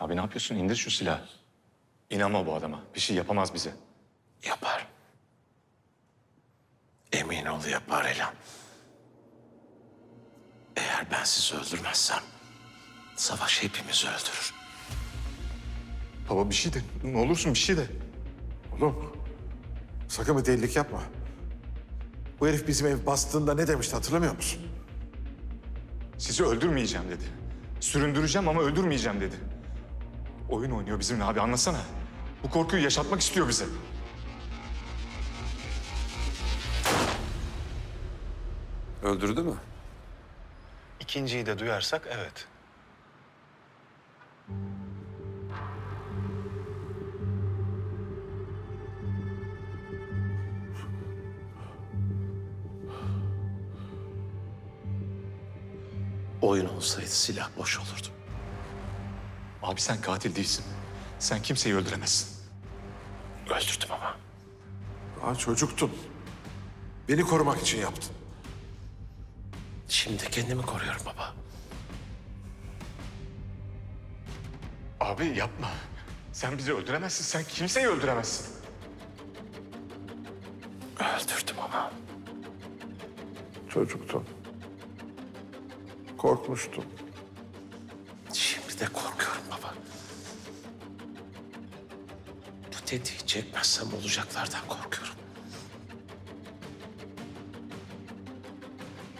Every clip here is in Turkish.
Abi ne yapıyorsun? İndir şu silahı. İnanma bu adama. Bir şey yapamaz bize. Yapar. Emin ol yapar Elan. Eğer ben sizi öldürmezsem savaş hepimizi öldürür. Baba bir şey de. Ne olursun bir şey de. Oğlum sakın bir delilik yapma. Bu herif bizim ev bastığında ne demişti hatırlamıyor musun? Sizi öldürmeyeceğim dedi. Süründüreceğim ama öldürmeyeceğim dedi. Oyun oynuyor bizimle abi anlasana. Bu korkuyu yaşatmak istiyor bize. Öldürdü mü? İkinciyi de duyarsak evet. Oyun olsaydı silah boş olurdu. Abi sen katil değilsin. Sen kimseyi öldüremezsin. Öldürdüm ama. Daha çocuktun. Beni korumak için yaptın. Şimdi kendimi koruyorum baba. Abi yapma. Sen bizi öldüremezsin. Sen kimseyi öldüremezsin. Öldürdüm ama. Çocuktun. Korkmuştun. Şimdi de korkuyorum tetiği çekmezsem olacaklardan korkuyorum.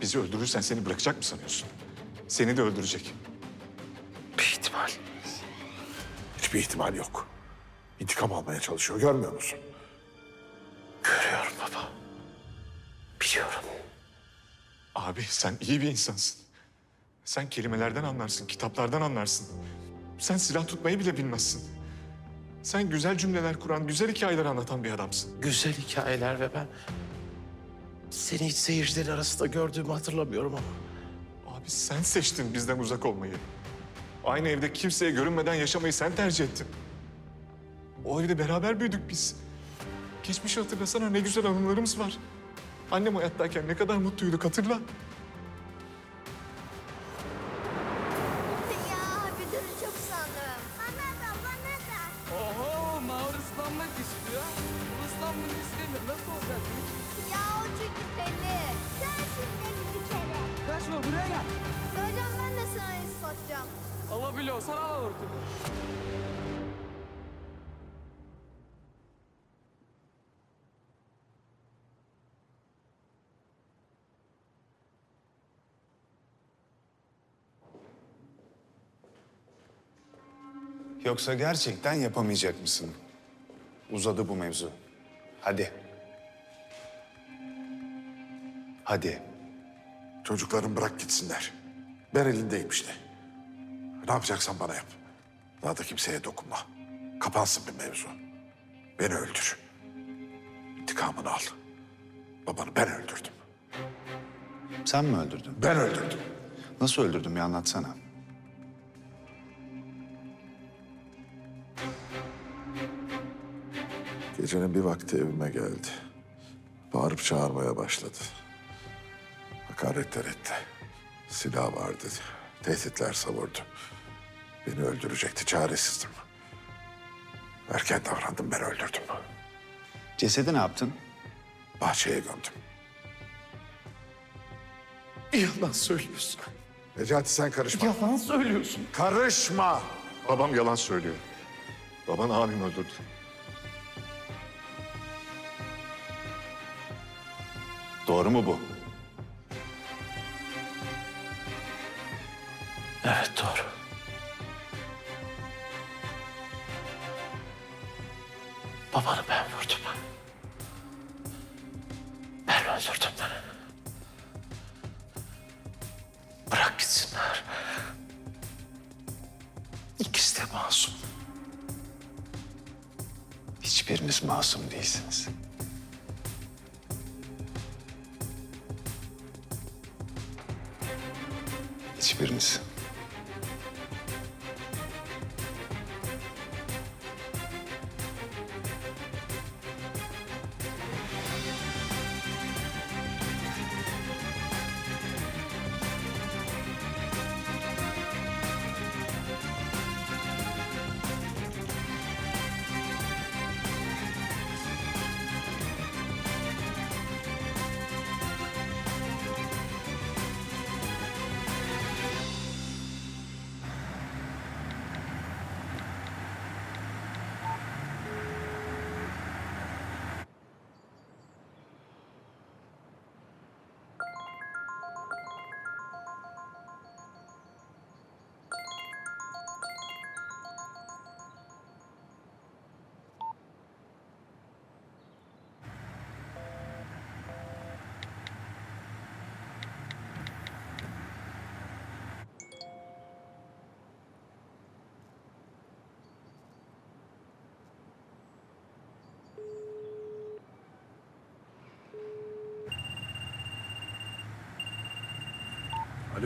Bizi öldürürsen seni bırakacak mı sanıyorsun? Seni de öldürecek. Bir ihtimal. Hiçbir ihtimal yok. İntikam almaya çalışıyor görmüyor musun? Görüyorum baba. Biliyorum. Abi sen iyi bir insansın. Sen kelimelerden anlarsın, kitaplardan anlarsın. Sen silah tutmayı bile bilmezsin. Sen güzel cümleler kuran, güzel hikayeler anlatan bir adamsın. Güzel hikayeler ve ben... Seni hiç seyircilerin arasında gördüğümü hatırlamıyorum ama... Abi sen seçtin bizden uzak olmayı. Aynı evde kimseye görünmeden yaşamayı sen tercih ettin. O evde beraber büyüdük biz. Geçmişi hatırlasana ne güzel anılarımız var. Annem hayattayken ne kadar mutluyduk hatırla. Mağur ıslanmak istiyor. Islanmanı istemiyor. Nasıl olacak? Ya o çünkü belli. Sensin deli bir kere. Kaçma buraya gel. Söyleyeceğim ben de sana ispatlayacağım. Alabiliyorsan al artık. Yoksa gerçekten yapamayacak mısın? Uzadı bu mevzu. Hadi. Hadi. Çocukların bırak gitsinler. Ben elindeyim işte. Ne yapacaksan bana yap. Daha da kimseye dokunma. Kapansın bir mevzu. Beni öldür. İntikamını al. Babanı ben öldürdüm. Sen mi öldürdün? Ben öldürdüm. Nasıl öldürdün bir anlatsana. Gecenin bir vakti evime geldi. Bağırıp çağırmaya başladı. Hakaretler etti. Silah vardı. Tehditler savurdu. Beni öldürecekti. Çaresizdim. Erken davrandım. Ben öldürdüm. Cesedi ne yaptın? Bahçeye gömdüm. Yalan söylüyorsun. Necati sen karışma. Yalan söylüyorsun. Karışma! Babam yalan söylüyor. Baban abim öldürdü. Doğru mu bu? Evet doğru. Babanı ben vurdum. Ben öldürdüm. Bırak gitsinler. İkisi de masum. Hiçbiriniz masum değilsiniz. Hiçbiriniz.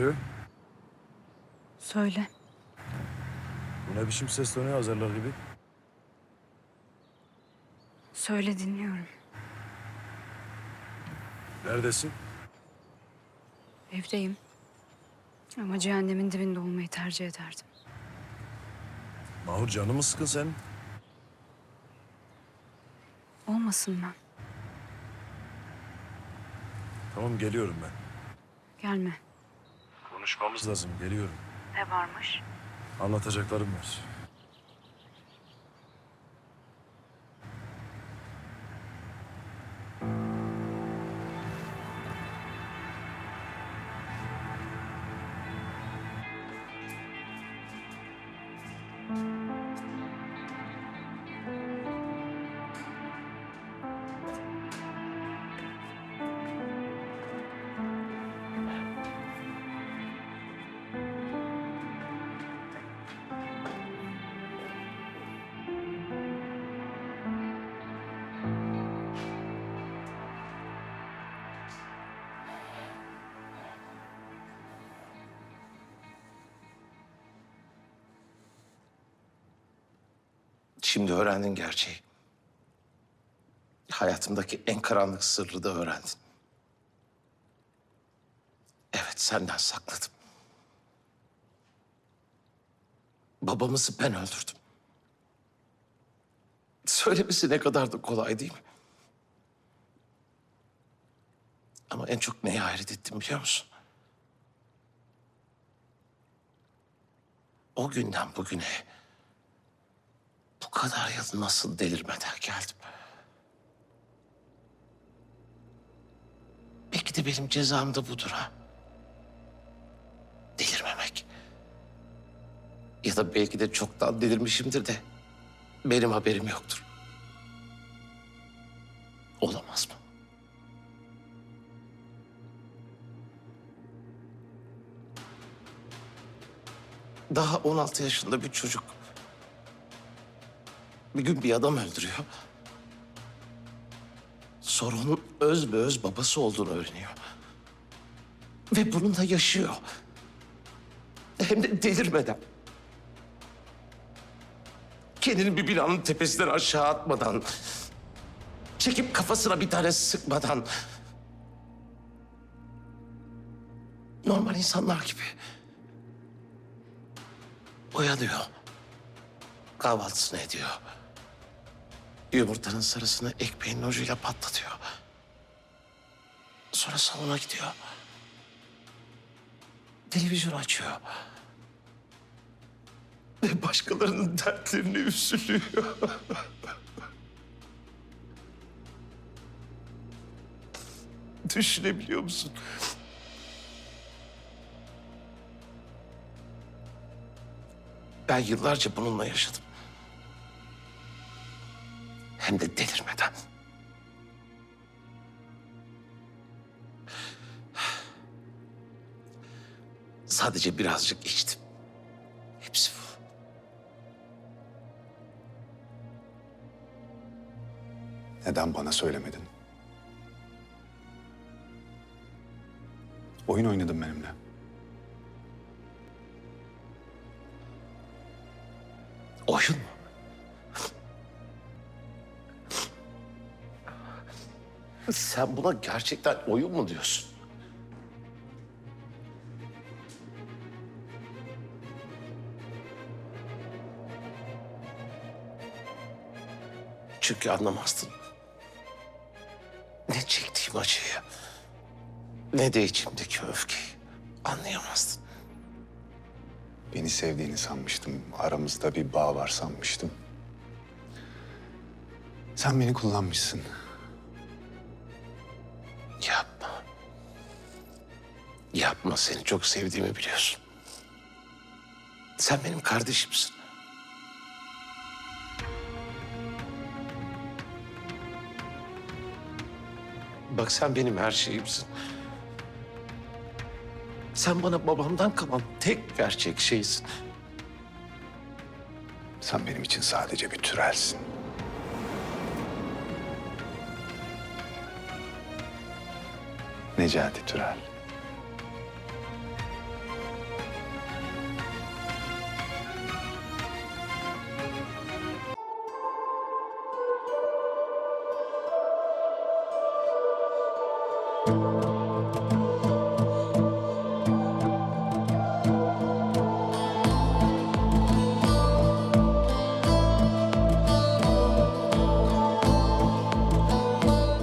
Alo, Söyle. bu ne biçim ses tonu hazırlar gibi? Söyle dinliyorum. Neredesin? Evdeyim. Ama cehennemin dibinde olmayı tercih ederdim. Mahur canı mı sıkın sen? Olmasın ben. Tamam geliyorum ben. Gelme. Konuşmamız lazım, geliyorum. Ne varmış? Anlatacaklarım var. Şimdi öğrendin gerçeği. Hayatımdaki en karanlık sırrı da öğrendin. Evet, senden sakladım. Babamızı ben öldürdüm. Söylemesi ne kadar da kolay değil mi? Ama en çok neye hayret ettim biliyor musun? O günden bugüne bu kadar yıl nasıl delirmeden geldim? Belki de benim cezam da budur ha. Delirmemek. Ya da belki de çoktan delirmişimdir de benim haberim yoktur. Olamaz mı? Daha 16 yaşında bir çocuk bir gün bir adam öldürüyor. Sonra onun öz be öz babası olduğunu öğreniyor. Ve bununla yaşıyor. Hem de delirmeden. Kendini bir binanın tepesinden aşağı atmadan... ...çekip kafasına bir tane sıkmadan... ...normal insanlar gibi... ...uyanıyor. Kahvaltısını ediyor. Yumurtanın sarısını ekmeğin ucuyla patlatıyor. Sonra salona gidiyor. Televizyon açıyor. Ve başkalarının dertlerini üsülüyor. Düşünebiliyor musun? Ben yıllarca bununla yaşadım. Hem de delirmeden. Sadece birazcık içtim. Hepsi bu. Neden bana söylemedin? Oyun oynadın benimle. Oyun mu? Sen buna gerçekten oyun mu diyorsun? Çünkü anlamazdın. Ne çektiğim acıyı, ne de içimdeki öfkeyi anlayamazdın. Beni sevdiğini sanmıştım. Aramızda bir bağ var sanmıştım. Sen beni kullanmışsın. Yapma seni çok sevdiğimi biliyorsun. Sen benim kardeşimsin. Bak sen benim her şeyimsin. Sen bana babamdan kalan tek gerçek şeysin. Sen benim için sadece bir türelsin. Necati Türel.